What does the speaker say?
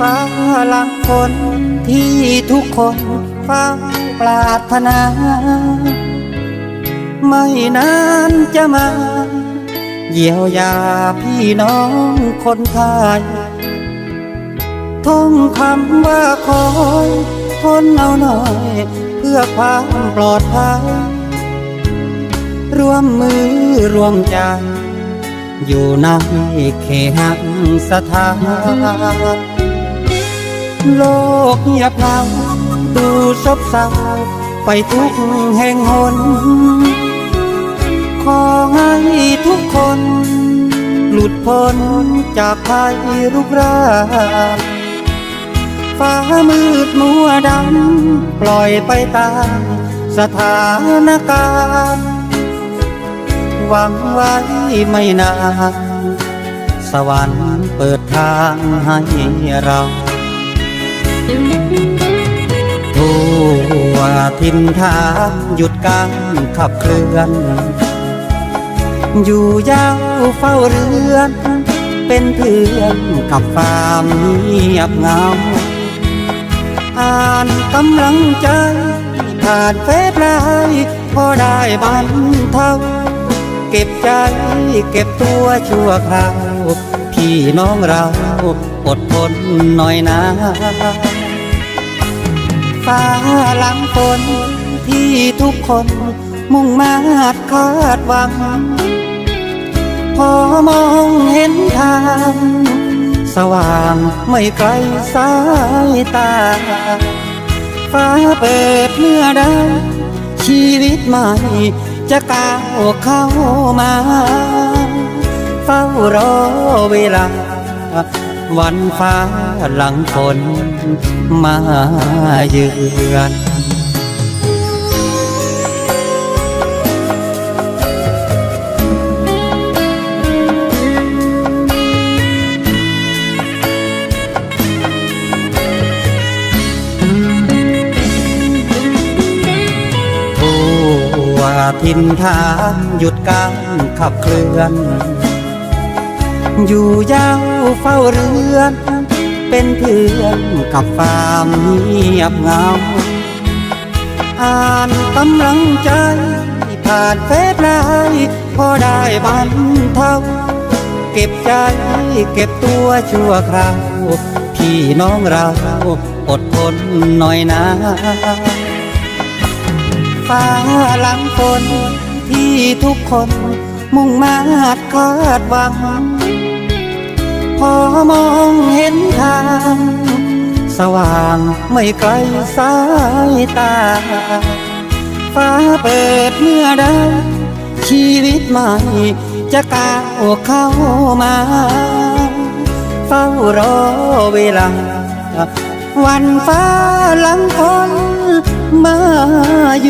หลังฝนที่ทุกคนเฝ้าปรารถนา ไม่นานจะมา เยียวยาพี่น้องคนไทยท่องคำว่าคอยทนเอาหน่อย เพื่อความปลอดภัย ร่วมมือร่วมใจอยู่ในเขหสถาน โลกเงียบเหงาดูซบเศร้าไปทุกแห่งหน ขอให้ทุกคน หลุดพ้นจากภัยรุกรานฟ้ามืดมัวดำปล่อยไปตามสถานการณ์ หวังไว้ไม่นาน สวรรค์เปิดทางให้เรา ทั่วทินทางหยุดการขับเคลื่อน อยู่ยาวเฝ้าเรือน เป็นเพื่อนกับความเงียบเงา อ่านกำลังใจผ่านเฟซไลน์พอได้บรรเทาเก็บใจเก็บตัวชั่วคราว พี่น้องเราอดทนหน่อยนะ ฟ้าหลังฝนที่ทุกคนมุ่งมาดคาดหวัง พอมองเห็นทาง สว่างไม่ไกลสายตา ฟ้าเปิดเมื่อใดชีวิตใหม่จะก้าวเข้ามา ฝ้ารอเวลา วันฟ้าหลังฝนมาเยือนทั่วทินทางหยุดการขับเคลื่อน อยู่ยาวเฝ้าเรือน เป็นเพื่อนกับความเงียบเงา อ่านกำลังใจผ่านเฟซไลน์พอได้บรรเทาเก็บใจเก็บตัวชั่วคราวพี่น้องเราอดทนหน่อยนะฟ้าหลังฝนที่ทุกคน มุ่งมาดคาดหวัง พอมองเห็นทาง สว่างไม่ไกลสายตา ฟ้าเปิดเมื่อใดชีวิตใหม่จะก้าวเข้ามา เฝ้ารอเวลา วันฟ้าหลังฝนมาเยือน